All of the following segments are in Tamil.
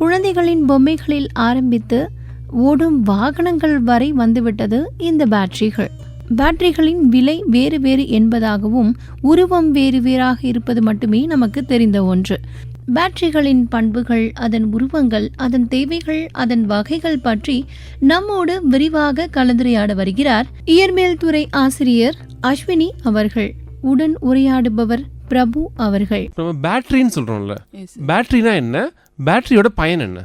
குழந்தைகளின் பொம்மைகளில் ஆரம்பித்து ஓடும் வாகனங்கள் வரை வந்துவிட்டது இந்த பேட்டரிகள். பேட்டரிகளின் விலை வேறு வேறு என்பதாகவும் உருவம் வேறு வேறாக இருப்பது மட்டுமே நமக்கு தெரிந்த ஒன்று. பேட்டரிகளின் பண்புகள் அதன் உருவங்கள் அதன் தேவைகள் அதன் வகைகள் பற்றி நம்மோடு விரிவாக கலந்துரையாட வருகிறார் இயற்பியல் துறை ஆசிரியர் அஸ்வினி அவர்கள். உடன் உரையாடுபவர் பிரபு அவர்கள். நம்ம பேட்டரின்னு சொல்கிறோம்ல எஸ் பேட்டரினா என்ன? பேட்டரியோட பயன் என்ன?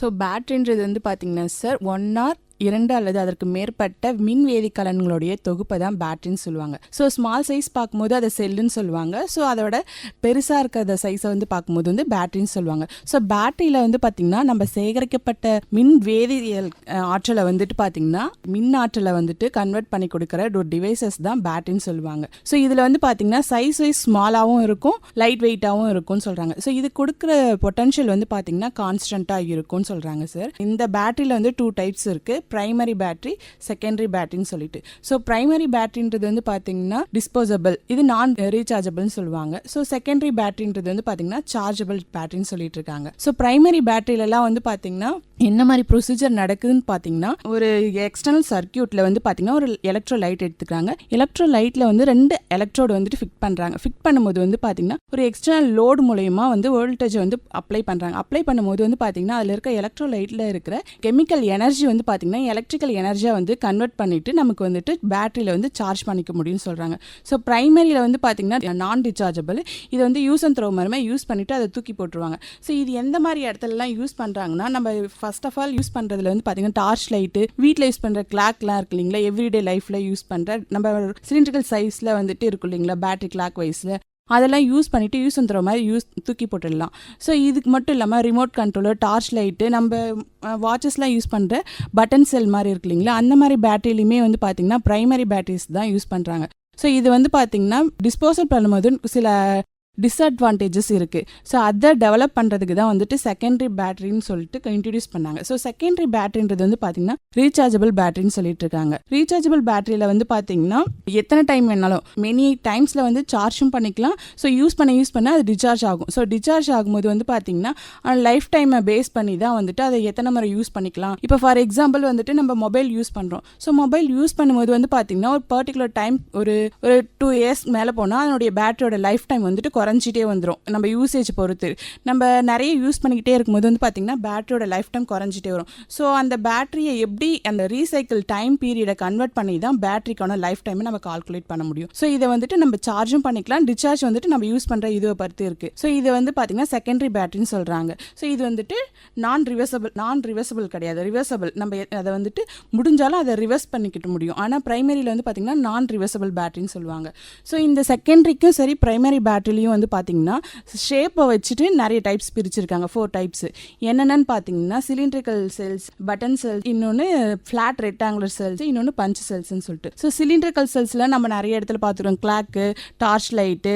ஸோ பேட்ரின்றது வந்து பார்த்தீங்கன்னா சார் ஒன் ஆர் இரண்டு அல்லது அதற்கு மேற்பட்ட மின் வேதிக்கலன்களுடைய தொகுப்பை தான் பேட்டரின்னு சொல்லுவாங்க. ஸோ ஸ்மால் சைஸ் பார்க்கும்போது அதை செல்லுன்னு சொல்லுவாங்க. ஸோ அதோட பெருசாக இருக்கிற சைஸை வந்து பார்க்கும்போது வந்து பேட்டரின்னு சொல்லுவாங்க. ஸோ பேட்டரியில் வந்து பார்த்திங்கன்னா நம்ம சேகரிக்கப்பட்ட மின் வேதியியல் ஆற்றலை வந்துட்டு பார்த்திங்கன்னா மின் ஆற்றலை வந்துட்டு கன்வெர்ட் பண்ணி கொடுக்குற ஒரு டிவைசஸ் தான் பேட்டரின்னு சொல்லுவாங்க. ஸோ இதில் வந்து பார்த்திங்கன்னா சைஸ் வைஸ் ஸ்மாலாகவும் இருக்கும் லைட் வெயிட்டாகவும் இருக்கும்னு சொல்கிறாங்க ஸோ இது கொடுக்குற பொட்டன்ஷியல் வந்து பார்த்திங்கன்னா கான்ஸ்டண்ட்டாக இருக்கும்னு சொல்கிறாங்க சார் இந்த பேட்டரியில் வந்து டூ டைப்ஸ் இருக்குது ப்ரைமரி பேட்ரி செகண்டரி பேட்ரின்னு சொல்லிட்டு. ஸோ ப்ரைமரி பேட்டரின்றது வந்து பார்த்தீங்கன்னா டிஸ்போசபிள் இது நான் ரீசார்ஜபிள்னு சொல்லுவாங்க. ஸோ செகண்டரி பேட்ரின்றது வந்து பார்த்தீங்கன்னா சார்ஜபிள் பேட்ரின்னு சொல்லிட்டு இருக்காங்க. ஸோ ப்ரைமரி பேட்டரியிலலாம் வந்து பார்த்தீங்கன்னா என்ன மாதிரி ப்ரொசீஜர் நடக்குதுன்னு பார்த்தீங்கன்னா ஒரு எக்ஸ்டர்னல் சர்க்கியூட்டில் வந்து பார்த்தீங்கன்னா ஒரு எலக்ட்ரோ லைட் எடுத்துக்கிறாங்க. எலக்ட்ரோ லைட்டில் வந்து ரெண்டு எலக்ட்ரோடு வந்துட்டு ஃபிட் பண்ணுறாங்க ஃபிட் பண்ணும்போது வந்து பார்த்தீங்கன்னா ஒரு எக்ஸ்டர்னல் லோடு மூலயமா வந்து வோல்டேஜ் வந்து அப்ளை பண்ணுறாங்க அப்ளை பண்ணும்போது வந்து பார்த்தீங்கன்னா அதில் இருக்க எலக்ட்ரோ லைட்டில் இருக்கிற கெமிக்கல் எனர்ஜி வந்து பார்த்தீங்கன்னா எலக்ட்ரிக்கல் எனர்ஜியாக வந்து கன்வெர்ட் பண்ணிவிட்டு நமக்கு வந்துட்டு பேட்டரியில் வந்து சார்ஜ் பண்ணிக்க முடியும்னு சொல்கிறாங்க ஸோ ப்ரைமரியில் வந்து பார்த்தீங்கன்னா நான் டிச்சார்ஜபிள் இது வந்து யூஸ் அண்ட் த்ரோ மாதிரி யூஸ் பண்ணிவிட்டு அதை தூக்கி போட்டுருவாங்க. ஸோ இது எந்த மாதிரி இடத்துலலாம் யூஸ் பண்ணுறாங்கன்னா நம்ம ஃபஸ்ட் ஆஃப் ஆல் யூஸ் பண்ணுறதுல வந்து பார்த்திங்கன்னா டார்ச் லைட்டு வீட்டில் யூஸ் பண்ணுற கிளாக்லாம் இருக்கு இல்லைங்களா? எவ்ரிடே லைஃப்பில் யூஸ் பண்ணுற நம்ம சிலிண்ட்ரிக்கல் சைஸில் வந்துட்டு இருக்கும் இல்லைங்களா? பேட்டரி கிளாக் வைஸில் அதெல்லாம் யூஸ் பண்ணிவிட்டு யூஸ் பண்ணுற மாதிரி யூஸ் தூக்கி போட்டுடலாம். ஸோ இதுக்கு மட்டும் இல்லாமல் ரிமோட் கண்ட்ரோலு டார்ச் லைட்டு நம்ம வாட்சஸ்லாம் யூஸ் பண்ணுற பட்டன் செல் மாதிரி இருக்கு இல்லைங்களா? அந்த மாதிரி பேட்டரிலையுமே வந்து பார்த்திங்கன்னா ப்ரைமரி பேட்டரிஸ் தான் யூஸ் பண்ணுறாங்க ஸோ இது வந்து பார்த்திங்கன்னா டிஸ்போசல் பண்ணும்போது சில டிஸ்அட்வான்டேஜஸ் இருக்குது ஸோ அதை டெவலப் பண்ணுறதுக்கு தான் வந்துட்டு செகண்டரி பேட்டரின்னு சொல்லிட்டு இன்ட்ரடியூஸ் பண்ணாங்க. ஸோ செகண்டரி பேட்டரின்றது வந்து பார்த்தீங்கன்னா ரீசார்ஜபிள் பேட்டரின்னு சொல்லிட்டு இருக்காங்க. ரீசார்ஜபிள் பேட்டரியில் வந்து பார்த்தீங்கன்னா எத்தனை டைம் வேணாலும் மெனி டைம்ஸில் வந்து சார்ஜும் பண்ணிக்கலாம். ஸோ யூஸ் பண்ண யூஸ் பண்ண அது டிசார்ஜ் ஆகும். ஸோ டிசார்ஜ் ஆகும்போது வந்து பார்த்தீங்கன்னா லைஃப் டைமை பேஸ் பண்ணி தான் வந்துட்டு அதை எத்தனை முறை யூஸ் பண்ணிக்கலாம். இப்போ ஃபார் எக்ஸாம்பிள் வந்துட்டு நம்ம மொபைல் யூஸ் பண்ணுறோம் ஸோ மொபைல் யூஸ் பண்ணும்போது வந்து பார்த்தீங்கன்னா ஒரு பர்டிகுலர் டைம் ஒரு ஒரு டூ இயர்ஸ் மேலே போனால் அதனுடைய பேட்டரியோட லைஃப் டைம் வந்துட்டு குறைஞ்சிட்டே வந்துடும் நம்ம யூசேஜ் பொறுத்து. நம்ம நிறைய யூஸ் பண்ணிக்கிட்டே இருக்கும்போது வந்து பார்த்தீங்கன்னா பேட்டரியோட லைஃப் டைம் குறைஞ்சிட்டே வரும். ஸோ அந்த பேட்டரியை எப்படி அந்த ரீசைக்கிள் டைம் பீரியடை கன்வெர்ட் பண்ணி தான் பேட்டரிக்கான லைஃப் டைமை நம்ம கால்குலேட் பண்ண முடியும்? ஸோ இதை வந்துட்டு நம்ம சார்ஜும் பண்ணிக்கலாம். டிஸ்சார்ஜ் வந்துட்டு நம்ம யூஸ் பண்ணுற இதுவை பொறுத்து இருக்குது ஸோ இது வந்து பார்த்திங்கன்னா செகண்டரி பேட்டரின்னு சொல்கிறாங்க ஸோ இது வந்துட்டு நான் ரிவர்சபிள் நான் ரிவர்சபிள் கிடையாது. ரிவர்சபிள் நம்ம அதை வந்துட்டு முடிஞ்சாலும் அதை ரிவர்ஸ் பண்ணிக்கிட்டு முடியும். ஆனால் ப்ரைமரியில் வந்து பார்த்திங்கன்னா நான் ரிவர்சபிள் பேட்டரின்னு சொல்லுவாங்க. ஸோ இந்த செகண்டரிக்கும் சரி ப்ரைமரி பேட்டரிலையும் வந்து பார்த்தீங்கன்னா ஷேப்பை வச்சுட்டு நிறைய டைப்ஸ் பிரிச்சிருக்காங்க. ஃபோர் டைப்ஸ் என்னென்னு பார்த்தீங்கன்னா சிலிண்ட்ரிக்கல் செல்ஸ் பட்டன் செல்ஸ் இன்னொன்று ஃப்ளாட் ரெக்டாங்குலர் செல்ஸ் இன்னொன்று பஞ்ச் செல்ஸ்னு சொல்லிட்டு. ஸோ சிலிண்ட்ரிக்கல் செல்ஸில் நம்ம நிறைய இடத்துல பார்த்துருக்கோம் clock torch light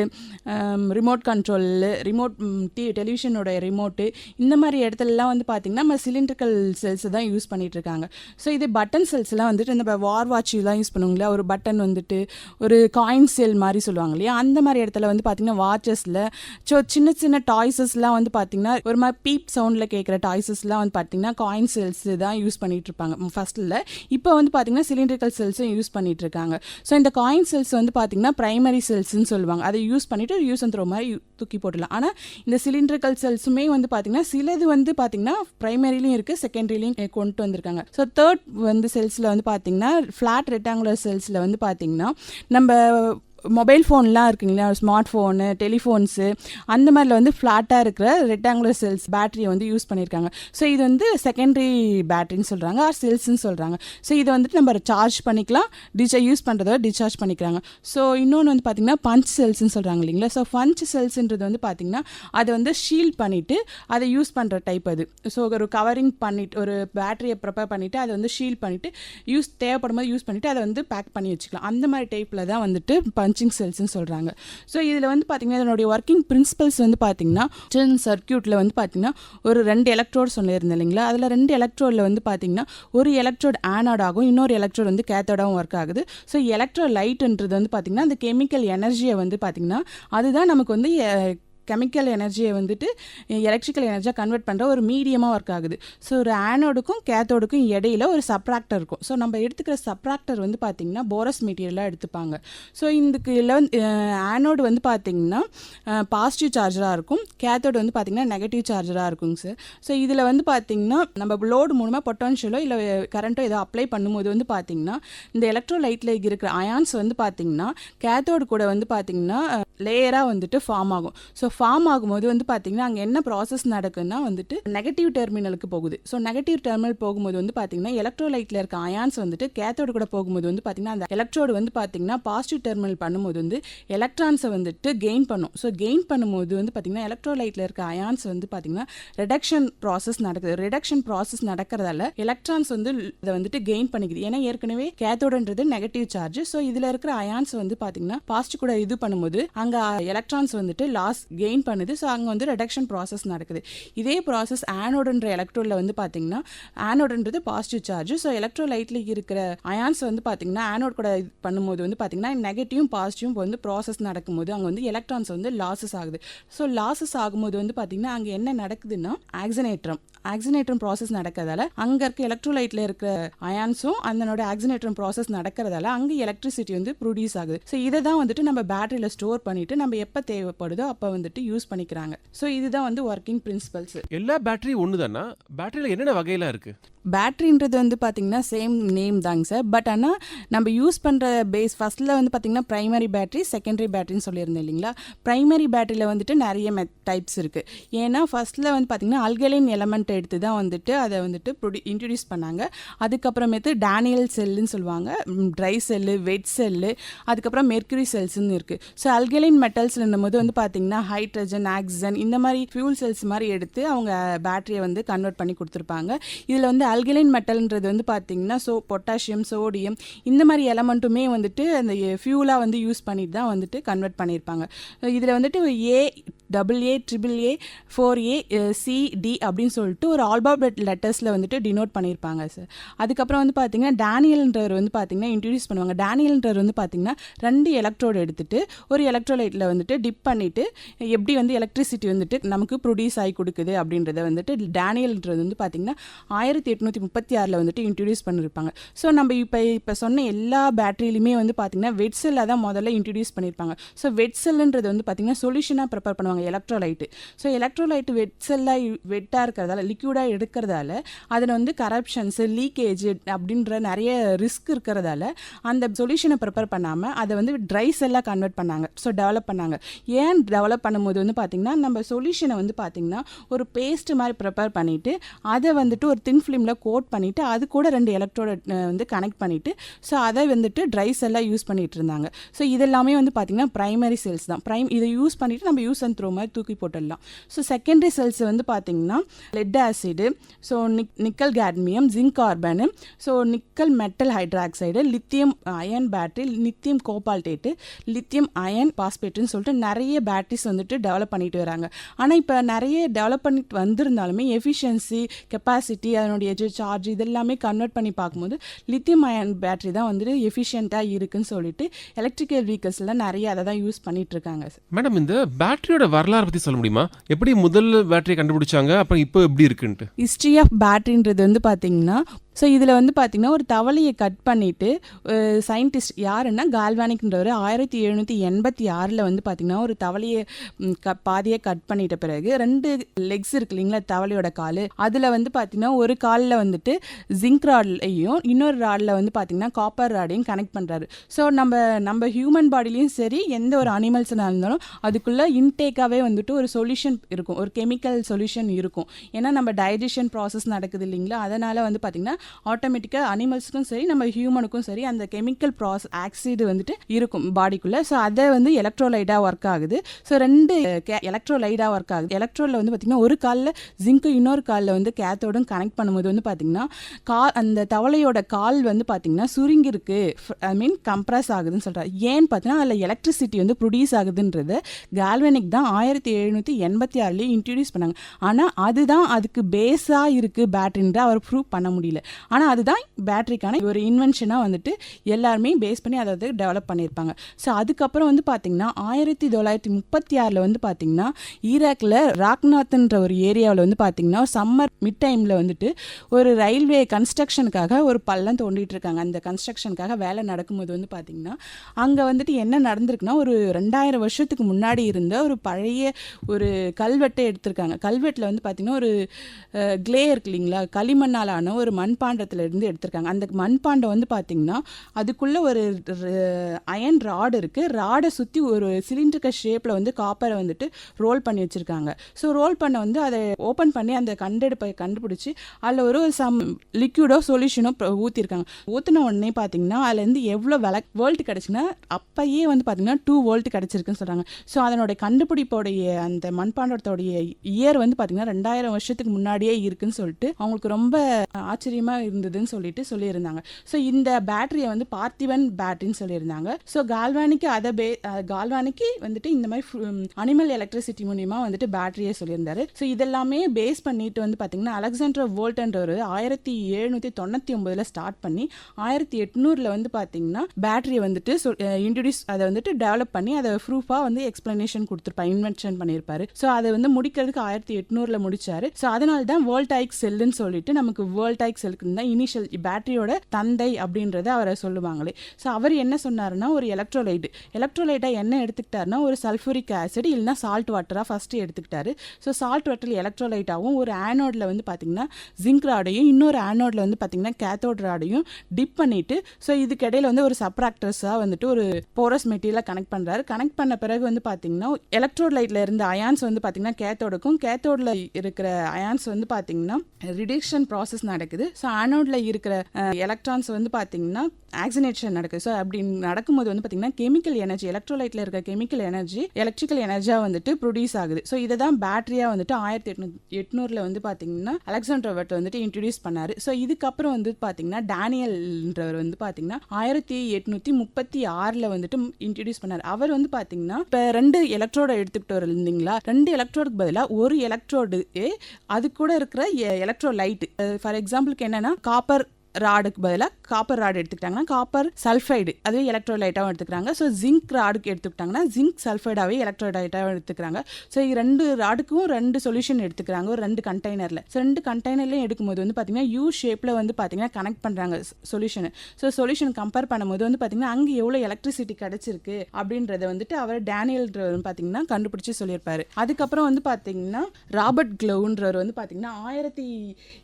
remote control remote D டெலிவிஷனோட ரிமோட்டு இந்த மாதிரி இடத்துலலாம் வந்து பார்த்திங்கன்னா நம்ம சிலிண்ட்ரிக்கல் செல்ஸ் தான் யூஸ் பண்ணிகிட்ருக்காங்க இருக்காங்க ஸோ இது பட்டன் செல்ஸ்லாம் வந்துட்டு இந்த வார் வாட்ச்லாம் யூஸ் பண்ணுவாங்களா ஒரு பட்டன் வந்துட்டு ஒரு காயின் செல் மாதிரி சொல்லுவாங்க இல்லையா? அந்த மாதிரி இடத்துல வந்து பார்த்திங்கன்னா வாட்சஸில் ஸோ சின்ன சின்ன டாய்ஸஸ்லாம் வந்து பார்த்திங்கன்னா ஒரு மாதிரி பீப் சவுண்டில் கேட்குற டாய்ஸஸ்லாம் வந்து பார்த்திங்கன்னா காயின் செல்ஸ் தான் யூஸ் பண்ணிகிட்ருப்பாங்க இருப்பாங்க ஃபஸ்ட்டில் இப்போ வந்து பார்த்திங்கன்னா சிலிண்ட்ரிக்கல் செல்ஸும் யூஸ் பண்ணிகிட்டு இருக்காங்க ஸோ இந்த காயின் செல்ஸ் வந்து பார்த்திங்கன்னா ப்ரைமரி செல்ஸ்னு சொல்லுவாங்க. அதை யூஸ் பண்ணிவிட்டு யூஸ் அண்ட் த்ரோ மாதிரி யூ- தூக்கி போடலாம் ஆனால் இந்த சிலிண்ட்ரிக்கல் செல்ஸுமே வந்து பார்த்திங்கன்னா சிலது வந்து பார்த்திங்கன்னா ப்ரைமரிலையும் இருக்குது செகண்டரிலையும் கொண்டு வந்திருக்காங்க. ஸோ தேர்ட் வந்து செல்ஸில் வந்து பார்த்திங்கன்னா ஃப்ளாட் ரெக்டாங்குலர் செல்ஸில் வந்து பார்த்திங்கன்னா நம்ம மொபைல் ஃபோன்லாம் இருக்குங்களா? ஸ்மார்ட் ஃபோனு டெலிஃபோன்ஸு அந்த மாதிரில வந்து ஃப்ளாட்டாக இருக்கிற ரெக்டாங்குலர் செல்ஸ் பேட்டரியை வந்து யூஸ் பண்ணியிருக்காங்க. ஸோ இது வந்து செகண்டரி பேட்டரின்னு சொல்கிறாங்க ஆர் செல்ஸ்ன்னு சொல்கிறாங்க ஸோ இதை வந்துட்டு நம்ம சார்ஜ் பண்ணிக்கலாம் டிச்சா யூஸ் பண்ணுறத டிஸ்சார்ஜ் பண்ணிக்கிறாங்க. ஸோ இன்னொன்று வந்து பார்த்திங்கன்னா பஞ்ச் செல்ஸ்ன்னு சொல்கிறாங்க இல்லைங்களா? ஸோ பஞ்ச் செல்ஸ்ன்றது வந்து பார்த்திங்கன்னா அதை வந்து ஷீல்ட் பண்ணிவிட்டு அதை யூஸ் பண்ணுற டைப் அது. ஸோ ஒரு கவரிங் பண்ணிட்டு ஒரு பேட்டரியை ப்ரிப்பேர் பண்ணிவிட்டு அதை வந்து ஷீல்ட் பண்ணிவிட்டு யூஸ் தேவைப்படும் போது யூஸ் பண்ணிவிட்டு அதை வந்து பேக் பண்ணி வச்சுக்கலாம். அந்த மாதிரி டைப்பில் தான் வந்துட்டு பஞ்ச் பஞ்சிங் செல்ஸ்னு சொல்கிறாங்க ஸோ இதில் வந்து பார்த்திங்கன்னா இதனுடைய ஒர்க்கிங் பிரின்சிபல்ஸ் வந்து பார்த்திங்கன்னா சர்க்கியூட்டில் வந்து பார்த்திங்கன்னா ஒரு ரெண்டு எலக்ட்ரோட் சொல்லியிருந்தேன் இல்லைங்களா? அதில் ரெண்டு எலக்ட்ரோடில் வந்து பார்த்திங்கன்னா ஒரு எலக்ட்ரோட் ஆனாட் ஆகும் இன்னொரு எலக்ட்ரோட் வந்து கேத்தோடாகவும் ஒர்க் ஆகுது. ஸோ எலக்ட்ரோ லைட்ன்றது வந்து பார்த்திங்கன்னா அந்த கெமிக்கல் எனர்ஜியை வந்து பார்த்திங்கன்னா அதுதான் நமக்கு வந்து கெமிக்கல் எனர்ஜியை வந்துட்டு எலக்ட்ரிக்கல் எனர்ஜியாக கன்வெர்ட் பண்ணுற ஒரு மீடியமாக ஒர்க் ஆகுது. ஸோ ஒரு ஆனோடுக்கும் கேத்தோடுக்கும் இடையில ஒரு சப்ராக்டர் இருக்கும். ஸோ நம்ம எடுத்துக்கிற சப்ராக்டர் வந்து பார்த்திங்கன்னா போரஸ் மெட்டீரியலாக எடுத்துப்பாங்க. ஸோ இதுக்கு லெவன் ஆனோடு வந்து பார்த்திங்கன்னா பாசிட்டிவ் சார்ஜராக இருக்கும். கேத்தோடு வந்து பார்த்திங்கன்னா நெகட்டிவ் சார்ஜராக இருக்குங்க சார் ஸோ இதில் வந்து பார்த்திங்கன்னா நம்ம லோடு மூலமாக பொட்டன்ஷியலோ இல்லை கரண்ட்டோ ஏதோ அப்ளை பண்ணும்போது வந்து பார்த்திங்கன்னா இந்த எலக்ட்ரோலைட்டில் இருக்கிற அயான்ஸ் வந்து பார்த்திங்கன்னா கேத்தோடு கூட வந்து பார்த்திங்கன்னா லேயராக வந்துட்டு ஃபார்ம் ஆகும். ஸோ ஃபார்ம் ஆகும்போது வந்து பார்த்திங்கன்னா அங்கே என்ன ப்ராசஸ் நடக்குன்னா வந்துட்டு நெகட்டிவ் டெர்மினலுக்கு போகுது. ஸோ நெகட்டிவ் டெர்மினல் போகும்போது வந்து பார்த்திங்கன்னா எலக்ட்ரோலைட்டில் இருக்க அயான்ஸ் வந்துட்டு கேத்தோடு கூட போகும்போது வந்து பார்த்திங்கன்னா அந்த எலக்ட்ரோடு வந்து பார்த்திங்கன்னா பாசிட்டிவ் டெர்மினல் பண்ணும்போது வந்து எலக்ட்ரான்ஸை வந்துட்டு கெயின் பண்ணும். ஸோ கெயின் பண்ணும்போது வந்து பார்த்திங்கன்னா எலக்ட்ரோலைட்டில் இருக்க அயான்ஸ் வந்து பார்த்திங்கன்னா ரிடக்ஷன் ப்ராசஸ் நடக்குது. ரிடக்ஷன் ப்ராசஸ் நடக்கிறதால எலக்ட்ரான்ஸ் வந்து இதை வந்துட்டு கெயின் பண்ணிக்குது. ஏன்னா ஏற்கனவே கேத்தோடுன்றது நெகட்டிவ் சார்ஜ் ஸோ இதில் இருக்கிற அயான்ஸ் வந்து பார்த்திங்கன்னா பாசிட்டிவ் கூட இது பண்ணும்போது அங்கே அங்கே எலக்ட்ரான்ஸ் வந்துட்டு லாஸ் கெயின் பண்ணுது. ஸோ அங்கே வந்து ரிடக்ஷன் ப்ராசஸ் நடக்குது. இதே ப்ராசஸ் ஆனோடுன்ற எலக்ட்ரோலில் வந்து பார்த்தீங்கன்னா ஆனோடுன்றது பாசிட்டிவ் சார்ஜ் ஸோ எலக்ட்ரோலைட்டில் இருக்கிற அயான்ஸ் வந்து பார்த்தீங்கன்னா ஆனோட் கூட இது பண்ணும்போது வந்து பார்த்தீங்கன்னா நெகட்டிவும் பாசிட்டிவும் வந்து ப்ராசஸ் நடக்கும்போது அங்கே வந்து எலக்ட்ரான்ஸ் வந்து லாசஸ் ஆகுது. ஸோ லாசஸ் ஆகும்போது வந்து பார்த்தீங்கன்னா அங்கே என்ன நடக்குதுன்னா ஆக்சினேட்ரம் ஆக்சினேட்ரம் ப்ராசஸ் நடக்கிறதால அங்கே இருக்க எலக்ட்ரோலைட்டில் இருக்கிற அயான்ஸும் அதனோட ஆக்சினேட்ரம் ப்ராசஸ் நடக்கிறதால அங்கே எலக்ட்ரிசிட்டி வந்து ப்ரொடியூஸ் ஆகுது. ஸோ இதை தான் வந்துட்டு நம்ம பேட்டரியில் ஸ்டோர் பண்ணிட்டு நம்ம எப்போ தேவைப்படுதோ அப்போ வந்துட்டு யூஸ் பண்ணிக்கிறாங்க. ஸோ இதுதான் வந்து ஒர்க்கிங் பிரின்சிபல்ஸ் எல்லா பேட்டரியும் ஒன்று தானா பேட்டரியில் என்னென்ன வகையெல்லாம் இருக்குது பேட்ரின்றது வந்து பார்த்திங்கன்னா சேம் நேம் தாங்க சார் பட் ஆனால் நம்ம யூஸ் பண்ணுற பேஸ் ஃபஸ்ட்டில் வந்து பார்த்திங்கன்னா ப்ரைமரி பேட்டரி செகண்டரி பேட்டரின்னு சொல்லியிருந்தேன் இல்லைங்களா? ப்ரைமரி பேட்டரியில் வந்துட்டு நிறைய மெத் டைப்ஸ் இருக்குது ஏன்னா ஃபஸ்ட்டில் வந்து பார்த்திங்கன்னா அல்கலைன் எலமெண்ட் எடுத்து தான் வந்துட்டு அதை வந்துட்டு ப்ரொடி இன்ட்ரடியூஸ் பண்ணாங்க. அதுக்கப்புறமேட்டு டேனியல் செல்லுன்னு சொல்லுவாங்க. ட்ரை செல்லு வெட் செல்லு அதுக்கப்புறம் மெர்க்குரி செல்ஸ்னு இருக்குது ஸோ அல்கலைன் மெட்டல்ஸ்ன்னும் போது வந்து பார்த்திங்கன்னா ஹைட்ரஜன் ஆக்சிஜன் இந்த மாதிரி ஃபியூல் செல்ஸ் மாதிரி எடுத்து அவங்க பேட்டரியை வந்து கன்வெர்ட் பண்ணி கொடுத்துருப்பாங்க. இதில் வந்து அல்கலைன் மெட்டல்ன்றது வந்து பார்த்தீங்கன்னா சோ பொட்டாசியம் சோடியம் இந்த மாதிரி எலமெண்ட்டுமே வந்துட்டு அந்த ஃபியூலாக வந்து யூஸ் பண்ணிட்டு தான் வந்துட்டு கன்வெர்ட் பண்ணியிருப்பாங்க. இதில் வந்துட்டு A double A triple A four A C D அப்படின்னு சொல்லிட்டு ஒரு ஆல்பாபெட் லெட்டர்ஸில் வந்துட்டு டினோட் பண்ணியிருப்பாங்க சார் அதுக்கப்புறம் வந்து பார்த்தீங்கன்னா டேனியல்ன்றவர் வந்து பார்த்தீங்கன்னா இன்ட்ரடியூஸ் பண்ணுவாங்க. டேனியல்ன்றவர் வந்து பார்த்தீங்கன்னா ரெண்டு எலக்ட்ரோடு எடுத்துட்டு ஒரு எலக்ட்ரோலைட்டில் வந்துட்டு டிப் பண்ணிவிட்டு எப்படி வந்து எலக்ட்ரிசிட்டி வந்துட்டு நமக்கு ப்ரொடியூஸ் ஆகி கொடுக்குது அப்படின்றத வந்துட்டு டேனியல்ன்றது வந்து பார்த்திங்கன்னா ஆயிரத்தி எட்நூற்றி முப்பத்தி ஆறில் வந்துட்டு இன்ட்ரடியூஸ் பண்ணியிருப்பாங்க. ஸோ நம்ம இப்போ இப்போ சொன்ன எல்லா பேட்டரியிலுமே வந்து பார்த்திங்கன்னா வெட்செல்லை தான் முதல்ல இன்ட்ரடியூஸ் பண்ணியிருப்பாங்க. ஸோ வெட்செல்ன்றது வந்து பார்த்தீங்கன்னா சொல்யூஷனாக ப்ரிப்பேர் பண்ணுவாங்க. எலக்ட்ரோலைட்டு ஸோ எலக்ட்ரோலைட்டு வெட்ஸெல்லாம் வெட்டாக இருக்கிறதால லிக்யூடாக எடுக்கிறதால அதில் வந்து கரப்ஷன்ஸு லீக்கேஜ் அப்படின்ற நிறைய ரிஸ்க் இருக்கிறதால அந்த சொல்யூஷனை ப்ரிப்பேர் பண்ணாமல் அதை வந்து ட்ரை செல்லாக கன்வெர்ட் பண்ணாங்க. ஸோ டெவலப் பண்ணாங்க. ஏன் டெவலப் பண்ணும்போது வந்து பார்த்திங்கன்னா நம்ம சொல்யூஷனை வந்து பார்த்திங்கன்னா ஒரு பேஸ்ட் மாதிரி ப்ரிப்பேர் பண்ணிவிட்டு அதை வந்துட்டு ஒரு தின் ஃபிலிமில் கோட் பண்ணிவிட்டு அது கூட ரெண்டு எலக்ட்ரோட வந்து கனெக்ட் பண்ணிவிட்டு ஸோ அதை வந்துட்டு ட்ரை செல்லாக யூஸ் பண்ணிகிட்டு இருந்தாங்க. ஸோ இதெல்லாமே வந்து பார்த்திங்கன்னா ப்ரைமரி செல்ஸ் தான். ப்ரைம் இதை யூஸ் பண்ணிவிட்டு நம்ம யூஸ் அண்ட் த்ரோ மாதிரி தூக்கி போட்டுடலாம். ஸோ செகண்டரி செல்ஸ் வந்து பார்த்திங்கன்னா லெட் ஆசிடு ஸோ நிக் nickel cadmium zinc carbon so nickel metal hydroxide lithium ion battery lithium cobaltate lithium ion பாஸ்பேட்டுன்னு சொல்லிட்டு நிறைய பேட்டரிஸ் வந்துட்டு டெவலப் பண்ணிட்டு வராங்க. ஆனால் இப்போ நிறைய டெவலப் பண்ணிட்டு வந்திருந்தாலுமே எஃபிஷியன்சி கெப்பாசிட்டி அதனுடைய சார்ஜ் இதெல்லாமே கன்வெர்ட் பண்ணி பார்க்கும்போது லித்தியம் அயன் பேட்டரி தான் வந்துட்டு எஃபிஷியண்ட்டாக இருக்குன்னு சொல்லிட்டு எலக்ட்ரிக்கல் வெஹிக்கல்ஸில் நிறைய அதை தான் யூஸ் பண்ணிட்டு இருக்காங்க. மேடம் இந்த பேட்டரியோட வரலாறு பற்றி சொல்ல முடியுமா? எப்படி முதல் பேட்டரி கண்டுபிடிச்சாங்க? அப்புறம் இப்போ எப்படி இருக்குன்ட்டு? ஹிஸ்ட்ரி ஆஃப் பேட்டரின்றது வந்து பார்த்தீங்கன்னா ஸோ இதில் வந்து பார்த்தீங்கன்னா ஒரு தவளையை கட் பண்ணிவிட்டு சயின்டிஸ்ட் யாருன்னா கால்வானிக்ன்றவர் ஆயிரத்தி எழுநூற்றி எண்பத்தி ஆறில் வந்து பார்த்திங்கன்னா ஒரு தவளையை க பாதியை கட் பண்ணிட்ட பிறகு ரெண்டு லெக்ஸ் இருக்கு இல்லைங்களா தவளையோட கால் அதில் வந்து பார்த்தீங்கன்னா ஒரு காலில் வந்துட்டு ஜிங்க் ராட்லையும் இன்னொரு ராடில் வந்து பார்த்திங்கன்னா காப்பர் ராடையும் கனெக்ட் பண்ணுறாரு ஸோ நம்ம நம்ம ஹியூமன் பாடிலையும் சரி எந்த ஒரு அனிமல்ஸ்னாக இருந்தாலும் அதுக்குள்ளே இன்டேக்காகவே வந்துட்டு ஒரு சொல்யூஷன் இருக்கும். ஒரு கெமிக்கல் சொல்யூஷன் இருக்கும். ஏன்னா நம்ம டைஜஷன் ப்ராசஸ் நடக்குது இல்லைங்களா அதனால் வந்து பார்த்திங்கன்னா ஆட்டோமேட்டிக்காக அனிமல்ஸுக்கும் சரி நம்ம ஹியூமனுக்கும் சரி அந்த கெமிக்கல் ப்ராசஸ் ஆக்சிடு வந்துட்டு இருக்கும் பாடிக்குள்ளே ஸோ அதை வந்து எலக்ட்ரோலைட்டாக ஒர்க் ஆகுது. ஸோ ரெண்டு எலக்ட்ரோலைட்டாக ஒர்க் ஆகுது. எலக்ட்ரோலில் வந்து பார்த்திங்கன்னா ஒரு காலில் ஜிங்க்கு இன்னொரு காலில் வந்து கேத்தோடும் கனெக்ட் பண்ணும்போது வந்து பார்த்திங்கன்னா கா அந்த தவளையோட கால் வந்து பார்த்திங்கன்னா சுருங்கிருக்கு. ஐ மீன் கம்ப்ரஸ் ஆகுதுன்னு சொல்கிறார் ஏன்னு பார்த்தீங்கன்னா அதில் எலக்ட்ரிசிட்டி வந்து ப்ரொடியூஸ் ஆகுதுன்றது கால்வனிக் தான் ஆயிரத்தி எழுநூற்றி எண்பத்தி ஆறுலேயே இன்ட்ரடியூஸ் பண்ணாங்க. ஆனால் அதுதான் அதுக்கு பேஸாக இருக்குது பேட்டரின்ற அவர் ப்ரூவ் பண்ண முடியல. ஆனால் அதுதான் பேட்டரிக்கான ஒரு இன்வென்ஷனாக வந்துட்டு எல்லாருமே பேஸ் பண்ணி அதை வந்து டெவலப் பண்ணியிருப்பாங்க. ஸோ அதுக்கப்புறம் வந்து பார்த்திங்கன்னா ஆயிரத்தி தொள்ளாயிரத்தி முப்பத்தி ஆறில் வந்து பார்த்திங்கன்னா ஈராக்கில் ராக்நாத்ன்ற ஒரு ஏரியாவில் வந்து பார்த்திங்கன்னா சம்மர் மிட் டைமில் வந்துட்டு ஒரு ரயில்வே கன்ஸ்ட்ரக்ஷனுக்காக ஒரு பள்ளம் தோண்டிட்டு இருக்காங்க. அந்த கன்ஸ்ட்ரக்ஷனுக்காக வேலை நடக்கும்போது வந்து பார்த்திங்கன்னா அங்கே வந்துட்டு என்ன நடந்திருக்குன்னா ஒரு ரெண்டாயிரம் வருஷத்துக்கு முன்னாடி இருந்த ஒரு பழைய ஒரு கல்வெட்டை எடுத்திருக்காங்க. கல்வெட்டில் வந்து பார்த்திங்கன்னா ஒரு கிளே இருக்கு இல்லைங்களா? களிமண்ணால் ஆன ஒரு மண்பாண்டத்தில் இருந்து எடுத்திருக்காங்க. அந்த மண்பாண்டம் வந்து பார்த்திங்கன்னா அதுக்குள்ளே ஒரு அயன் ராடு இருக்குது ராடை சுற்றி ஒரு சிலிண்டருக்கு ஷேப்பில் வந்து காப்பரை வந்துட்டு ரோல் பண்ணி வச்சுருக்காங்க. ஸோ ரோல் பண்ண வந்து அதை ஓப்பன் பண்ணி அந்த கண்டெடுப்பை கண்டுபிடிச்சி அதில் ஒரு சம் லிக்யூடோ சொல்யூஷனோ ஊற்றிருக்காங்க ஊற்றின உடனே பார்த்தீங்கன்னா அதுலேருந்து எவ்வளோ வில வேர்ல்ட் கிடச்சுன்னா அப்பயே வந்து பார்த்திங்கன்னா டூ வேர்ல்ட் கிடச்சிருக்குன்னு சொல்கிறாங்க ஸோ அதனுடைய கண்டுபிடிப்போடைய அந்த மண்பாண்டத்தோடைய இயர் வந்து பார்த்திங்கன்னா ரெண்டாயிரம் வருஷத்துக்கு முன்னாடியே இருக்குன்னு சொல்லிட்டு அவங்களுக்கு ரொம்ப ஆச்சரியமாக இருந்ததுன்னு சொல்லிட்டு சொல்லியிருந்தாங்க. ஸோ இந்த பேட்டரியை வந்து பார்த்திவன் பேட்டரின்னு சொல்லியிருந்தாங்க. ஸோ கால்வானிக்கு அதை பே கால்வானிக்கு வந்துட்டு இந்த மாதிரி அனிமல் எலக்ட்ரிசிட்டி மூலியமா வந்துட்டு பேட்டரியை சொல்லியிருந்தாரு. ஸோ இதெல்லாமே பேஸ் பண்ணிட்டு வந்து பார்த்தீங்கன்னா அலெக்சாண்டர் வோல்ட்ன்றவர் ஆயிரத்தி எழுநூற்றி தொண்ணூற்றி ஒன்பதில் ஸ்டார்ட் பண்ணி ஆயிரத்தி எட்நூறில் வந்து பார்த்தீங்கன்னா பேட்டரியை வந்துட்டு இன்ட்ரடியூஸ் அதை வந்துட்டு டெவலப் பண்ணி அதை ப்ரூஃபாக வந்து எக்ஸ்பிளனேஷன் கொடுத்துருப்பாங்க இன்வென்ஷன் பண்ணியிருப்பாரு. ஸோ அதை வந்து முடிக்கிறதுக்கு ஆயிரத்தி எட்நூறில் முடிச்சாரு. ஸோ அதனால தான் வோல்டாயிக் செல்லுன்னு சொல்லிட்டு நமக்கு வோல்டாயிக் இருக்குன்னு தான் இனிஷியல் பேட்டரியோட தந்தை அப்படின்றத அவரை சொல்லுவாங்களே. ஸோ அவர் என்ன சொன்னார்னா ஒரு எலக்ட்ரோலைட்டு எலக்ட்ரோலைட்டாக என்ன எடுத்துக்கிட்டாருன்னா ஒரு சல்ஃபூரிக் ஆசிட் இல்லைன்னா சால்ட் வாட்டராக ஃபஸ்ட்டு எடுத்துக்கிட்டாரு. ஸோ சால்ட் வாட்டர் எலக்ட்ரோலைட்டாகவும் ஒரு ஆனோடில் வந்து பார்த்தீங்கன்னா ஜிங்க் ராடையும் இன்னொரு ஆனோடில் வந்து பார்த்தீங்கன்னா கேத்தோட் ராடையும் டிப் பண்ணிட்டு ஸோ இதுக்கு இடையில வந்து ஒரு சப்ராக்டர்ஸாக வந்துட்டு ஒரு போரஸ் மெட்டீரியலாக கனெக்ட் பண்ணுறாரு கனெக்ட் பண்ண பிறகு வந்து பார்த்தீங்கன்னா எலக்ட்ரோலைட்டில் இருந்த அயான்ஸ் வந்து பார்த்தீங்கன்னா கேத்தோடுக்கும் கேத்தோடில் இருக்கிற அயான்ஸ் வந்து பார்த்தீங்கன்னா ரிடக்ஷன் ப்ராசஸ் நடக்குது. ஸோ ஆனோட்ல இருக்கிற எலக்ட்ரான்ஸ் வந்து பார்த்தீங்கன்னா ஆக்சினேஷன் நடக்குது. ஸோ அப்படி நடக்கும்போது வந்து பார்த்தீங்கன்னா கெமிக்கல் எனர்ஜி எலக்ட்ரோலைட்டில் இருக்க கெமிக்கல் எனர்ஜி எலக்ட்ரிக்கல் எனர்ஜியாக வந்துட்டு ப்ரொடியூஸ் ஆகுது. ஸோ இதை தான் பேட்டரியாக வந்துட்டு ஆயிரத்தி எட்நூ எட்நூறில் வந்து பார்த்தீங்கன்னா அலெக்சாண்டர் வட் வந்துட்டு இன்ட்ரடியூஸ் பண்ணார். ஸோ இதுக்கப்புறம் வந்து பார்த்தீங்கன்னா டேனியல்ன்றவர் வந்து பார்த்தீங்கன்னா ஆயிரத்தி எட்நூற்றி முப்பத்தி ஆறில் வந்துட்டு இன்ட்ரடியூஸ் பண்ணார். அவர் வந்து பார்த்தீங்கன்னா இப்போ ரெண்டு எலக்ட்ரோட எடுத்துக்கிட்டு இருந்தீங்களா ரெண்டு எலக்ட்ரோடுக்கு பதிலாக ஒரு எலக்ட்ரோடு அது கூட இருக்கிற எலக்ட்ரோ லைட் ஃபார் எக்ஸாம்பிளுக்கு என்ன என்னன்னா காப்பர் ராடுக்கு பதிலாக காப்பர் ராடு எடுத்துக்கிட்டாங்கன்னா காப்பர் சல்ஃபைடு அதுவே எலக்ட்ரோலைட்டாகவும் எடுத்துக்கிறாங்க. ஸோ ஜிங்க் ராடுக்கு எடுத்துக்கிட்டாங்கன்னா ஜிங்க் சல்ஃபைடாகவே எலக்ட்ரோலைட்டாகவும் எடுத்துக்கிறாங்க. ஸோ ரெண்டு ராடுக்கும் ரெண்டு சொல்யூஷன் எடுத்துக்கிறாங்க ஒரு ரெண்டு கண்டெய்னரில் ஸோ ரெண்டு கண்டெய்னர்லையும் எடுக்கும்போது வந்து பார்த்திங்கன்னா யூ ஷேப்பில் வந்து பார்த்திங்கன்னா கனெக்ட் பண்ணுறாங்க சொல்யூஷன் ஸோ சொல்யூஷன் கம்பேர் பண்ணும்போது வந்து பார்த்தீங்கன்னா அங்கே எவ்வளோ எலக்ட்ரிசிட்டி கிடச்சிருக்கு அப்படின்றத வந்துட்டு அவர் டேனியல்ன்றவர் வந்து பார்த்திங்கன்னா கண்டுபிடிச்சி சொல்லியிருப்பார். அதுக்கப்புறம் வந்து பார்த்தீங்கன்னா ராபர்ட் க்ளவுன்றவர் வந்து பார்த்திங்கன்னா ஆயிரத்தி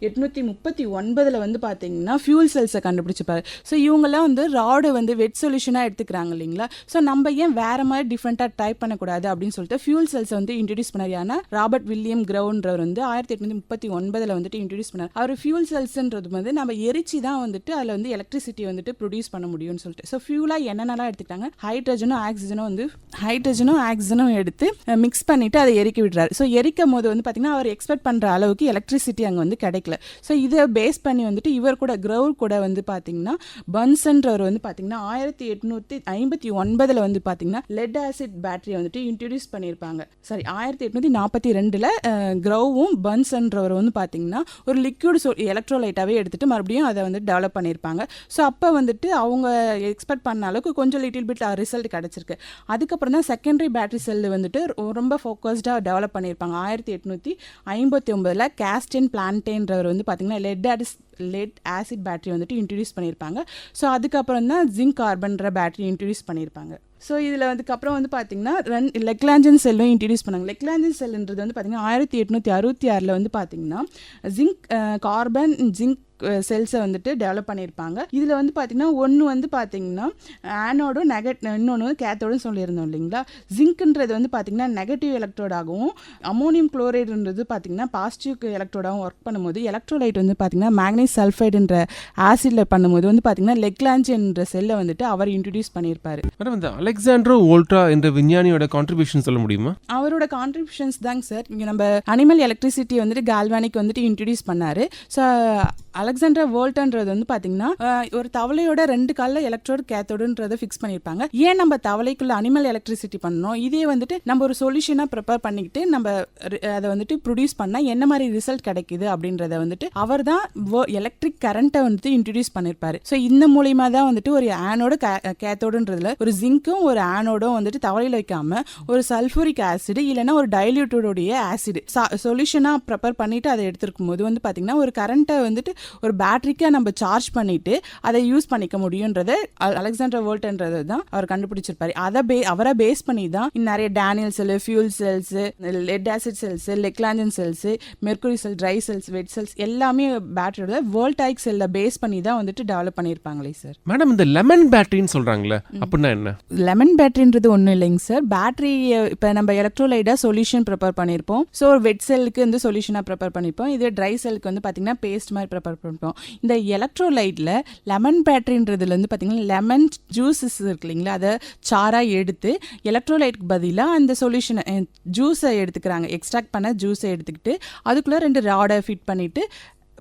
எட்நூற்றி முப்பத்தி ஒன்பதில் வந்து பார்த்திங்கன்னா ஃபியூல் செல்ஸை கண்டுபிடிச்சிப்பாரு. ஸோ இவங்கெல்லாம் வந்து ராடு வந்து வெட் சொல்யூஷனாக எடுத்துக்கிறாங்க இல்லைங்களா? ஸோ நம்ம ஏன் வேற மாதிரி டிஃப்ரெண்ட்டாக டைப் பண்ணக்கூடாது அப்படின்னு சொல்லிட்டு ஃபியூல் செல்ஸை வந்து இன்ட்ரடியூஸ் பண்ணார். ஏன்னா ராபர்ட் வில்லியம் கிரவுன்றவர் வந்து ஆயிரத்தி எட்நூத்தி முப்பத்தி ஒன்பதில் வந்துட்டு இன்ட்ரடியூஸ் பண்ணார். அவர் ஃபியூல் செல்ஸ்ன்றது வந்து நம்ம எரிச்சு தான் வந்துட்டு அதில் வந்து எலக்ட்ரிசிட்டி வந்துட்டு ப்ரொடியூஸ் பண்ண முடியும்னு சொல்லிட்டு. ஸோ ஃபியூலாக என்னென்னலாம் எடுத்துக்கிட்டாங்க? ஹைட்ரஜனும் ஆக்சிஜனும் வந்து ஹைட்ரஜனும் ஆக்சிஜனும் எடுத்து மிக்ஸ் பண்ணிட்டு அதை எரிக்க விடுறாரு. ஸோ எரிக்கும் போது வந்து பார்த்தீங்கன்னா அவர் எக்ஸ்பெக்ட் பண்ணுற அளவுக்கு எலக்ட்ரிசிட்டி அங்கே வந்து கிடைக்கல. ஸோ இதை பேஸ் பண்ணி வந்துட்டு இவர் கூட கிரவுல் கூட வந்து பார்த்தீங்கன்னா பன்சன்றவர் வந்து பார்த்தீங்கன்னா ஆயிரத்தி எட்நூத்தி ஐம்பத்தி ஒன்பதில் வந்து பார்த்தீங்கன்னா லெட் ஆசிட் பேட்டரி வந்துட்டு இன்ட்ரடியூஸ் பண்ணியிருப்பாங்க சாரி ஆயிரத்தி எட்நூத்தி நாற்பத்தி ரெண்டில் கிரௌவும் பன்சன்றவர் வந்து பார்த்தீங்கன்னா ஒரு லிக்யூட் சோ எலக்ட்ரோலைட்டாகவே எடுத்துட்டு மறுபடியும் அதை வந்து டெவலப் பண்ணியிருப்பாங்க ஸோ அப்போ வந்துட்டு அவங்க எக்ஸ்பெக்ட் பண்ண அளவுக்கு கொஞ்சம் லிட்டில் பிட் ரிசல்ட் கிடச்சிருக்கு. அதுக்கப்புறம் தான் செகண்டரி பேட்டரி செல்லு வந்துட்டு ரொம்ப ஃபோக்கஸ்டாக டெவலப் பண்ணியிருப்பாங்க ஆயிரத்தி எட்நூற்றி ஐம்பத்தி ஒம்பதில் கேஸ்டின் பிளான்டேன்றவர் வந்து பார்த்தீங்கன்னா லெட் ஆடிஸ் லெட் ஆசிட் பேட்டரி வந்துட்டு இன்ட்ரடியூஸ் பண்ணியிருப்பாங்க. ஸோ அதுக்கப்புறம் தான் ஜிங்க் கார்பன்ற பேட்டரி இன்ட்ரடியூஸ் பண்ணியிருப்பாங்க. ஸோ இதில் வந்துக்கப்புறம் வந்து பார்த்தீங்கன்னா ரன் லெக்லாஞ்சன் செல்லும் இன்ட்ரடியூஸ் பண்ணாங்க. லெக்லாஞ்சன் செல்லுன்றது வந்து பார்த்திங்கன்னா ஆயிரத்தி எட்நூற்றி அறுபத்தி ஆறில் வந்து பார்த்திங்கன்னா ஜிங்க் கார்பன் ஜிங்க் செல்ஸை வந்துட்டு டெவலப் பண்ணியிருப்பாங்க. இதில் வந்து பார்த்தீங்கன்னா ஒன்று வந்து பார்த்தீங்கன்னா ஆனோடும் நெகட் இன்னொன்று கேத்தோடும் சொல்லியிருந்தோம் இல்லைங்களா? ஜிங்க்ன்றது வந்து பார்த்தீங்கன்னா நெகட்டிவ் எலக்ட்ரோடாகவும் அமோனியம் குளோரைடுன்றது பார்த்தீங்கன்னா பாசிட்டிவ் எலக்ட்ரோடாகவும் ஒர்க் பண்ணும்போது எலக்ட்ரோலைட் வந்து பார்த்தீங்கன்னா மேக்னீஸ் சல்ஃபைடுன்ற ஆசிடில் பண்ணும்போது வந்து பார்த்தீங்கன்னா லெக்லாஞ்சின்ற செல்லை வந்துட்டு அவர் இன்ட்ரடியூஸ் பண்ணியிருப்பாரு. மேடம் இந்த அலெக்சாண்ட்ரோ வோல்ட்ரா என்ற விஞ்ஞானியோட கான்ட்ரிபியூஷன் சொல்ல முடியுமா? அவரோட கான்ட்ரிபியூஷன்ஸ் தாங்க சார் இங்கே நம்ம அனிமல் எலக்ட்ரிசிட்டி வந்துட்டு கால்வானிக் வந்துட்டு இன்ட்ரடியூஸ் பண்ணாரு. ஸோ அலெக்சாண்டர் வேர்ல்ட்ன்றது வந்து பாத்தீங்கன்னா ஒரு தவளையோட ரெண்டு காலில் எலக்ட்ரோடு கேத்தோடுன்றத ஃபிக்ஸ் பண்ணியிருப்பாங்க ஏன் நம்ம தவளைக்குள்ள அனிமல் எலக்ட்ரிசிட்டி பண்ணணும்? இதே வந்துட்டு நம்ம ஒரு சொல்யூஷனா ப்ரிப்பேர் பண்ணிக்கிட்டு நம்ம அதை வந்துட்டு ப்ரொடியூஸ் பண்ணா என்ன மாதிரி ரிசல்ட் கிடைக்குது அப்படின்றத வந்துட்டு அவர் தான் எலக்ட்ரிக் கரண்ட்டை வந்துட்டு இன்ட்ரடியூஸ் பண்ணியிருப்பாரு ஸோ இந்த மூலியமா தான் வந்துட்டு ஒரு ஆனோட கேத்தோடுன்றதுல ஒரு ஜிங்க்கும் ஒரு ஆனோடும் வந்துட்டு தவளையில் வைக்காம ஒரு சல்ஃபூரிக் ஆசிடு இல்லைன்னா ஒரு டைல்யூட்டோடைய ஆசிடு சொல்யூஷனாக ப்ரிப்பேர் பண்ணிட்டு அதை எடுத்திருக்கும் போது வந்து பார்த்தீங்கன்னா ஒரு கரண்ட்டை வந்துட்டு ஒரு பேட்டரிக்கா நம்ம சார்ஜ் பண்ணிட்டு அதை யூஸ் பண்ணிக்க முடியுன்றத அலெக்சாண்டர் வோல்ட்ன்றது தான் அவர் கண்டுபிடிச்சிருப்பாரு. அதை பே அவரை பேஸ் பண்ணி தான் நிறைய Daniel cell fuel cells lead acid cells Leclanche cells mercury cell dry cells wet cells எல்லாமே பேட்டரியோட வோல்டாயிக் செல்ல பேஸ் பண்ணி தான் வந்துட்டு டெவலப் பண்ணியிருப்பாங்களே சார் மேடம் இந்த லெமன் பேட்டரின்னு சொல்றாங்களே அப்படின்னா என்ன? லெமன் பேட்டரின்றது ஒன்றும் இல்லைங்க சார் பேட்டரி இப்போ நம்ம எலக்ட்ரோலைட்டாக சொல்யூஷன் ப்ரிப்பேர் பண்ணியிருப்போம் ஸோ ஒரு வெட் செல்லுக்கு வந்து சொல்யூஷனாக ப்ரிப்பேர் பண்ணிப்போம் இதே ட்ரை செல்லுக்கு வந்து பார்த்தீங்கன்னா பேஸ்ட் மாதிரி ப்ரிப்பேர் பண்ணிப்போம் இந்த எலக்ட்ரோலைட்டில் லெமன் பேட்டரின்றதுல வந்து பார்த்தீங்கன்னா லெமன் ஜூஸஸ் இருக்கு இல்லைங்களா அதை சாராக எடுத்து எலக்ட்ரோலைட்டுக்கு பதிலாக அந்த சொல்யூஷனை ஜூஸை எடுத்துக்கிறாங்க. எக்ஸ்ட்ராக்ட் பண்ண ஜூஸை எடுத்துக்கிட்டு அதுக்குள்ளே ரெண்டு ராடை ஃபிட் பண்ணிவிட்டு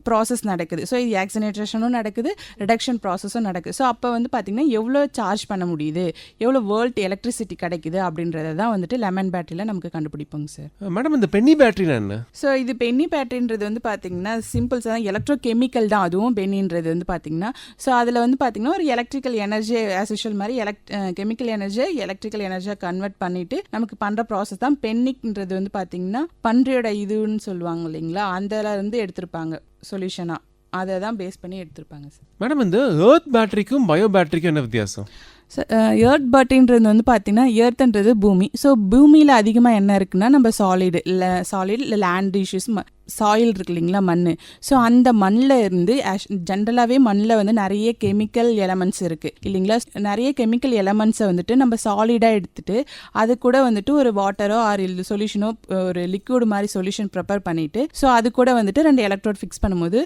ப்ராசஸ் நடக்குது. ஸோ இது ஆக்சினேட்ரேஷனும் நடக்குது ரிடக்ஷன் ப்ராசஸும் நடக்குது. ஸோ அப்போ வந்து பார்த்திங்கன்னா எவ்வளோ சார்ஜ் பண்ண முடியுது? எவ்வளோ வேர்ல்ட் எலக்ட்ரிசிட்டி கிடைக்குது அப்படின்றத தான் வந்துட்டு லெமன் பேட்டரியில் நமக்கு கண்டுபிடிப்போங்க சார் மேடம் இந்த பென்னி பேட்டரினா என்ன? ஸோ இது பென்னி பேட்டரின்றது வந்து பார்த்தீங்கன்னா சிம்பிள்ஸ் தான் எலக்ட்ரோ கெமிக்கல் தான். அதுவும் பென்னின்றது வந்து பார்த்தீங்கன்னா ஸோ அதில் வந்து பார்த்தீங்கன்னா ஒரு எலக்ட்ரிக்கல் எனர்ஜி ஆஸ் யூஷுவல் மாதிரி எலக்ட் கெமிக்கல் எனர்ஜியை எலக்ட்ரிக்கல் எனர்ஜியாக கன்வெர்ட் பண்ணிட்டு நமக்கு பண்ணுற ப்ராசஸ் தான். பென்னிக்ன்றது வந்து பார்த்தீங்கன்னா பன்றியோட இதுன்னு சொல்லுவாங்க இல்லைங்களா? அந்த இருந்து எடுத்திருப்பாங்க. சொல்யூஷனாக அதை தான் பேஸ் பண்ணி எடுத்திருப்பாங்க சார் மேடம் இந்த ஏர்த் பேட்டரிக்கும் பயோ பேட்டரிக்கும் என்ன வித்தியாசம்? எர்த் பட்டின்றது வந்து பார்த்தீங்கன்னா எர்த்ன்றது பூமி. ஸோ பூமியில் அதிகமாக என்ன இருக்குன்னா நம்ம சாலிடு இல்லை சாலிட் இல்லை லேண்ட் இஷ்யூஸ் சாயில் இருக்கு இல்லைங்களா மண் ஸோ அந்த மண்ணில் இருந்து ஜென்ரலாகவே மண்ணில் வந்து நிறைய கெமிக்கல் எலமெண்ட்ஸ் இருக்குது இல்லைங்களா? நிறைய கெமிக்கல் எலமெண்ட்ஸை வந்துட்டு நம்ம சாலிடாக எடுத்துட்டு அது கூட வந்துட்டு ஒரு வாட்டரோ ஆர் சொல்யூஷனோ ஒரு லிக்விட் மாதிரி சொல்யூஷன் ப்ரிப்பேர் பண்ணிவிட்டு ஸோ அது கூட வந்துட்டு ரெண்டு எலக்ட்ரோட் ஃபிக்ஸ் பண்ணும்போது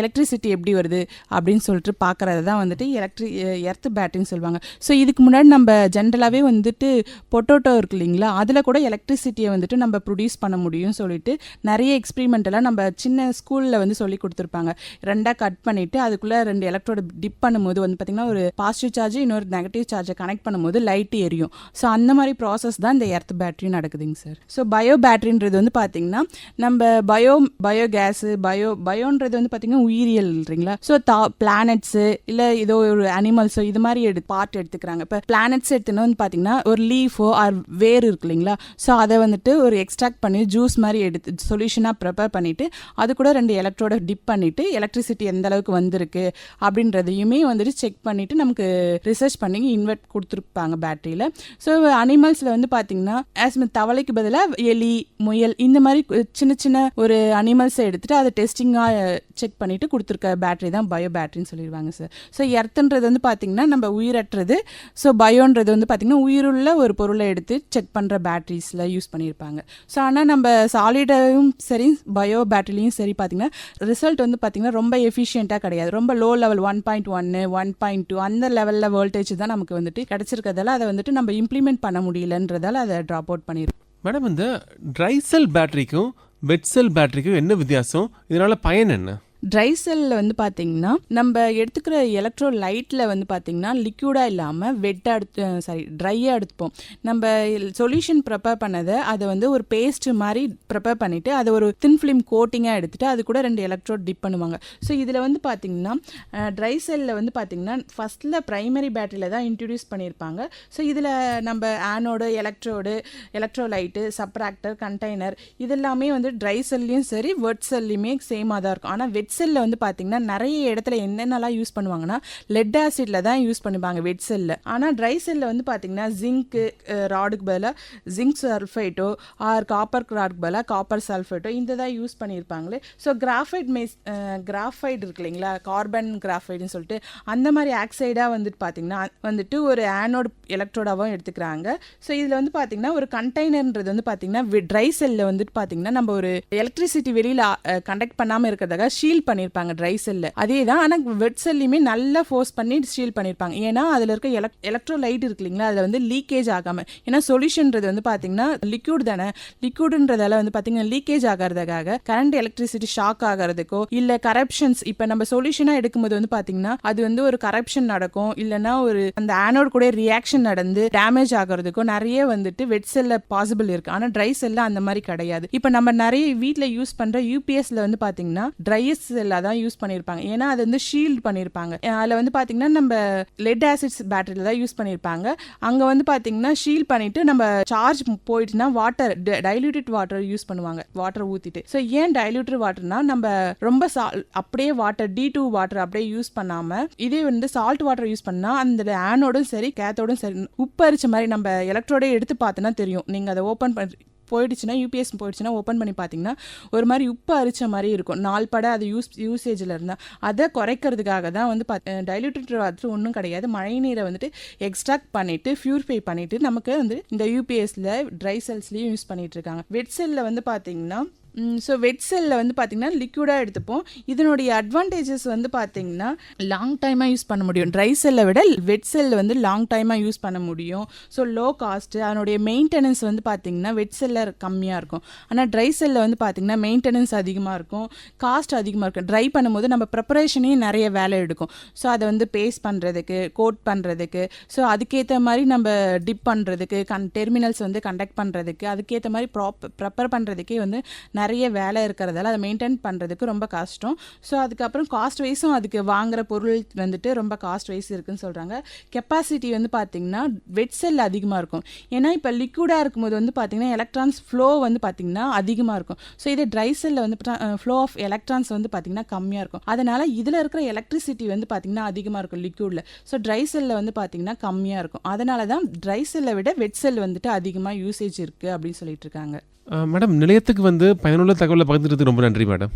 எலக்ட்ரிசிட்டி எப்படி வருது அப்படின்னு சொல்லிட்டு பார்க்குறது தான் வந்துட்டு எலக்ட்ரி எர்த் பேட்டரின்னு சொல்லுவாங்க. ஸோ இதுக்கு முன்னாடி நம்ம ஜென்ரலாகவே வந்துட்டு பொட்டோட்டோ இருக்கு இல்லைங்களா? அதில் கூட எலக்ட்ரிசிட்டியை வந்துட்டு நம்ம ப்ரொடியூஸ் பண்ண முடியும்னு சொல்லிட்டு நிறைய எக்ஸ்பிரிமெண்ட்டெல்லாம் நம்ம சின்ன ஸ்கூலில் வந்து சொல்லி கொடுத்துருப்பாங்க. ரெண்டாக கட் பண்ணிவிட்டு அதுக்குள்ளே ரெண்டு எலக்ட்ரோட டிப் பண்ணும்போது வந்து பார்த்திங்கன்னா ஒரு பாசிட்டிவ் சார்ஜ் இன்னொரு நெகட்டிவ் சார்ஜை கனெக்ட் பண்ணும்போது லைட் எரியும். ஸோ அந்த மாதிரி ப்ராசஸ் தான் இந்த எர்த் பேட்டரி நடக்குதுங்க சார் ஸோ பயோ பேட்டரின்றது வந்து பார்த்திங்கன்னா நம்ம பயோ பயோ கேஸு பயோ பயோன்றது வந்து பார்த்திங்கன்னா உயிரியல்ன்றீங்களா ஸோ தா பிளானட்ஸு இல்லை ஏதோ ஒரு அனிமல்ஸோ இது மாதிரி எடு பார்ட் எடுத்துக்கிறாங்க. இப்போ பிளானட்ஸ் எடுத்துன்னு வந்து பார்த்தீங்கன்னா ஒரு லீஃபோ ஆர் வேர் இருக்கு இல்லைங்களா? ஸோ அதை வந்துட்டு ஒரு எக்ஸ்ட்ராக்ட் பண்ணி ஜூஸ் மாதிரி எடுத்து சொல்யூஷனாக ப்ரிப்பேர் பண்ணிவிட்டு அது கூட ரெண்டு எலக்ட்ரோட டிப் பண்ணிவிட்டு எலக்ட்ரிசிட்டி எந்த அளவுக்கு வந்திருக்கு அப்படின்றதையுமே வந்துட்டு செக் பண்ணிவிட்டு நமக்கு ரிசர்ச் பண்ணி இன்வெர்ட் கொடுத்துருப்பாங்க பேட்டரியில் ஸோ அனிமல்ஸில் வந்து பார்த்தீங்கன்னா ஆஸ் தவளைக்கு பதிலாக எலி முயல் இந்த மாதிரி சின்ன சின்ன ஒரு அனிமல்ஸை எடுத்துகிட்டு அதை டெஸ்டிங்காக செக் பண்ணி பண்ணிவிட்டு கொடுத்துருக்க பேட்டரி தான் பயோ பேட்டரின்னு சொல்லிடுவாங்க சார் ஸோ எர்த்துன்றது வந்து பார்த்தீங்கன்னா நம்ம உயிரற்றது. ஸோ பயோன்றது வந்து பார்த்திங்கன்னா உயிருள்ள ஒரு பொருளை எடுத்து செக் பண்ணுற பேட்டரிஸில் யூஸ் பண்ணியிருப்பாங்க ஸோ ஆனால் நம்ம சாலிடாகவும் சரி பயோ பேட்டரிலையும் சரி பார்த்தீங்கன்னா ரிசல்ட் வந்து பார்த்தீங்கன்னா ரொம்ப எஃபிஷியண்ட்டாக கிடையாது. ரொம்ப லோ லெவல் ஒன் பாயிண்ட் ஒன்று ஒன் பாயிண்ட் டூ அந்த லெவலில் வோல்டேஜ் தான் நமக்கு வந்துட்டு கிடச்சிருக்கிறதால அதை வந்துட்டு நம்ம இம்ப்ளிமெண்ட் பண்ண முடியலன்றதால அதை ட்ராப் அவுட் பண்ணியிருக்கோம் மேடம் இந்த ட்ரை செல் பேட்டரிக்கும் வெட் செல் பேட்டரிக்கும் என்ன வித்தியாசம்? இதனால பயன் என்ன? ட்ரை செல்லில் வந்து பார்த்தீங்கன்னா நம்ம எடுத்துக்கிற எலக்ட்ரோ லைட்டில் வந்து பார்த்தீங்கன்னா லிக்யூடாக இல்லாமல் வெட்டாக எடுத்து சாரி ட்ரையாக எடுத்துப்போம். நம்ம சொல்யூஷன் ப்ரிப்பேர் பண்ணதை அதை வந்து ஒரு பேஸ்ட் மாதிரி ப்ரிப்பேர் பண்ணிவிட்டு அதை ஒரு தின் ஃபிலிம் கோட்டிங்காக எடுத்துகிட்டு அது கூட ரெண்டு எலக்ட்ரோட் டிப் பண்ணுவாங்க. ஸோ இதில் வந்து பார்த்தீங்கன்னா ட்ரை செல்லில் வந்து பார்த்தீங்கன்னா ஃபஸ்ட்டில் ப்ரைமரி பேட்டரியில் தான் இன்ட்ரடியூஸ் பண்ணியிருப்பாங்க. ஸோ இதில் நம்ம anode electrode electrolyte separator container இதெல்லாமே வந்து ட்ரை செல்லையும் சரி வெட் செல்லையுமே சேமாக தான் இருக்கும். ஆனால் வெட் வெட்செல்லில் வந்து பார்த்தீங்கன்னா நிறைய இடத்துல என்னென்னலாம் யூஸ் பண்ணுவாங்கன்னா லெட் ஆசிட்ல தான் யூஸ் பண்ணுவாங்க வெட் செல்லில் ஆனால் ட்ரை செல்லில் வந்து பார்த்தீங்கன்னா ஜிங்க்கு ராடுக்கு பதிலாக ஜிங்க் சல்ஃபைட்டோ ஆர் காப்பர் ராடுக்கு பதிலாக காப்பர் சல்ஃபைட்டோ இந்த தான் யூஸ் பண்ணியிருப்பாங்களே ஸோ கிராஃபைட் மெஸ் கிராஃபைட் இருக்கு இல்லைங்களா? கார்பன் கிராஃபைட்னு சொல்லிட்டு அந்த மாதிரி ஆக்சைடாக வந்துட்டு பார்த்தீங்கன்னா வந்துட்டு ஒரு ஆனோட் எலக்ட்ரோடாகவும் எடுத்துக்கிறாங்க. ஸோ இதில் வந்து பார்த்தீங்கன்னா ஒரு கண்டெய்னர்ன்றது வந்து பார்த்தீங்கன்னா ட்ரை செல்லில் வந்துட்டு பார்த்தீங்கன்னா நம்ம ஒரு எலக்ட்ரிசிட்டி வெளியில் கண்டக்ட் பண்ணாமல் இருக்கிறதாக ஷீல்ட் ஸ்டீல் பண்ணியிருப்பாங்க ட்ரை செல்லு அதே தான் ஆனால் வெட் செல்லையுமே நல்லா ஃபோர்ஸ் பண்ணி ஸ்டீல் பண்ணியிருப்பாங்க ஏன்னா அதில் இருக்க எலக் எலக்ட்ரோலைட் இருக்கு இல்லைங்களா? அதில் வந்து லீக்கேஜ் ஆகாமல் ஏன்னா சொல்யூஷன்றது வந்து பார்த்தீங்கன்னா லிக்யூட் தானே. லிக்யூடுன்றதால வந்து பார்த்தீங்கன்னா லீக்கேஜ் ஆகிறதுக்காக கரண்ட் எலக்ட்ரிசிட்டி ஷாக் ஆகிறதுக்கோ இல்லை கரப்ஷன்ஸ் இப்போ நம்ம சொல்யூஷனாக எடுக்கும்போது வந்து பார்த்தீங்கன்னா அது வந்து ஒரு கரப்ஷன் நடக்கும். இல்லைன்னா ஒரு அந்த ஆனோட் கூட ரியாக்ஷன் நடந்து டேமேஜ் ஆகிறதுக்கோ நிறைய வந்துட்டு வெட் செல்ல பாசிபிள் இருக்கு. ஆனால் ட்ரை செல்ல அந்த மாதிரி கிடையாது. இப்போ நம்ம நிறைய வீட்டில் யூஸ் பண்ணுற யூபிஎஸ்ல வந்து பார்த்தீங்கன்னா ட்ரையஸ் எல்லாம் தான் யூஸ் பண்ணியிருப்பாங்க. ஏன்னா அது வந்து ஷீல்ட் பண்ணியிருப்பாங்க. அதில் வந்து பார்த்தீங்கன்னா நம்ம லெட் ஆசிட்ஸ் பேட்டரியில் தான் யூஸ் பண்ணியிருப்பாங்க. அங்கே வந்து பார்த்தீங்கன்னா ஷீல்ட் பண்ணிட்டு நம்ம சார்ஜ் போயிட்டுனா வாட்டர் டைல்யூட்டட் வாட்டர் யூஸ் பண்ணுவாங்க. வாட்டர் ஊற்றிட்டு ஸோ ஏன் டைல்யூட்டட் வாட்டர்னா நம்ம ரொம்ப சால் அப்படியே வாட்டர் டி டூ வாட்டர் அப்படியே யூஸ் பண்ணாமல் இதே வந்து சால்ட் வாட்டர் யூஸ் பண்ணால் அந்த ஆனோடும் சரி கேத்தோடும் சரி உப்பு அரிச்ச மாதிரி நம்ம எலக்ட்ரோடே எடுத்து பார்த்தோன்னா தெரியும். நீங்கள் அதை ஓப்பன் பண்ணி போயிடுச்சுன்னா யூபிஎஸ் போயிடுச்சுன்னா ஓப்பன் பண்ணி பார்த்தீங்கன்னா ஒரு மாதிரி உப்பு அரிச்ச மாதிரி இருக்கும். நாள் பட அது யூஸ் யூசேஜில் இருந்தால் அதை குறைக்கிறதுக்காக தான் வந்து டைல்யூட்டட் வாட்டர் ஒன்றும் கிடையாது. மழை நீரை வந்துட்டு எக்ஸ்ட்ராக்ட் பண்ணிவிட்டு ப்யூரிஃபை பண்ணிவிட்டு நமக்கு வந்து இந்த யூபிஎஸில் ட்ரை செல்ஸ்லேயும் யூஸ் பண்ணிகிட்ருக்காங்க இருக்காங்க. வெட் செல்லில் வந்து பார்த்தீங்கன்னா ஸோ வெட் செல்லில் வந்து பார்த்தீங்கன்னா லிக்விடாக எடுத்துப்போம். இதனுடைய அட்வான்டேஜஸ் வந்து பார்த்தீங்கன்னா லாங் டைமாக யூஸ் பண்ண முடியும். ட்ரை செல்லை விட வெட் செல்லில் வந்து லாங் டைமாக யூஸ் பண்ண முடியும். ஸோ லோ காஸ்ட்டு அதனுடைய மெயின்டெனன்ஸ் வந்து பார்த்தீங்கன்னா வெட் செல்லில் கம்மியாக இருக்கும். ஆனால் ட்ரை செல்லில் வந்து பார்த்தீங்கன்னா மெயின்டெனன்ஸ் அதிகமாக இருக்கும். காஸ்ட் அதிகமாக இருக்கும். ட்ரை பண்ணும்போது நம்ம ப்ரிப்பரேஷனையும் நிறைய வேலை எடுக்கும். ஸோ அதை வந்து பேஸ்ட் பண்ணுறதுக்கு கோட் பண்ணுறதுக்கு ஸோ அதுக்கேற்ற மாதிரி நம்ம டிப் பண்ணுறதுக்கு கன் டெர்மினல்ஸ் வந்து கண்டக்ட் பண்ணுறதுக்கு அதுக்கேற்ற மாதிரி ப்ராப் ப்ரிப்பேர் பண்ணுறதுக்கே வந்து நிறைய வேலை இருக்கிறதால அதை மெயின்டைன் பண்ணுறதுக்கு ரொம்ப கஷ்டம். ஸோ அதுக்கப்புறம் காஸ்ட் வைஸும் அதுக்கு வாங்குகிற பொருள் வந்துட்டு ரொம்ப காஸ்ட் வைஸ் இருக்குன்னு சொல்கிறாங்க கெப்பாசிட்டி வந்து பார்த்திங்கன்னா வெட் செல் அதிகமாக இருக்கும். ஏன்னா இப்போ லிக்விடாக இருக்கும்போது வந்து பார்த்திங்கன்னா எலக்ட்ரான்ஸ் ஃப்ளோ வந்து பார்த்திங்கன்னா அதிகமாக இருக்கும். ஸோ இதே ட்ரை செல்லில் வந்து ஃப்ளோ ஆஃப் எலக்ட்ரான்ஸ் வந்து பார்த்திங்கன்னா கம்மியாக இருக்கும். அதனால் இதில் இருக்கிற எலக்ட்ரிசிட்டி வந்து பார்த்திங்கன்னா அதிகமாக இருக்கும் லிக்விடில் ஸோ ட்ரை செல்லில் வந்து பார்த்திங்கன்னா கம்மியாக இருக்கும். அதனால தான் ட்ரை செல்லை விட வெட் செல் வந்துட்டு அதிகமாக யூசேஜ் இருக்குது அப்படின்னு சொல்லிட்டு இருக்காங்க. மேடம் நிலையத்துக்கு வந்து பயனுள்ள தகவலை பகிர்ந்ததுக்கு ரொம்ப நன்றி மேடம்.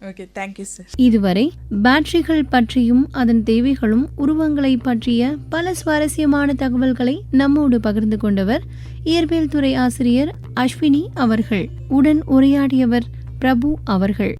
ஓகே தேங்க்யூ சார் இதுவரை பேட்டரிகள் பற்றியும் அதன் தேவைகளும் உருவங்களை பற்றிய பல சுவாரஸ்யமான தகவல்களை நம்மோடு பகிர்ந்து கொண்டவர் இயற்பியல் துறை ஆசிரியர் அஸ்வினி அவர்கள். உடன் உரையாடியவர் பிரபு அவர்கள்.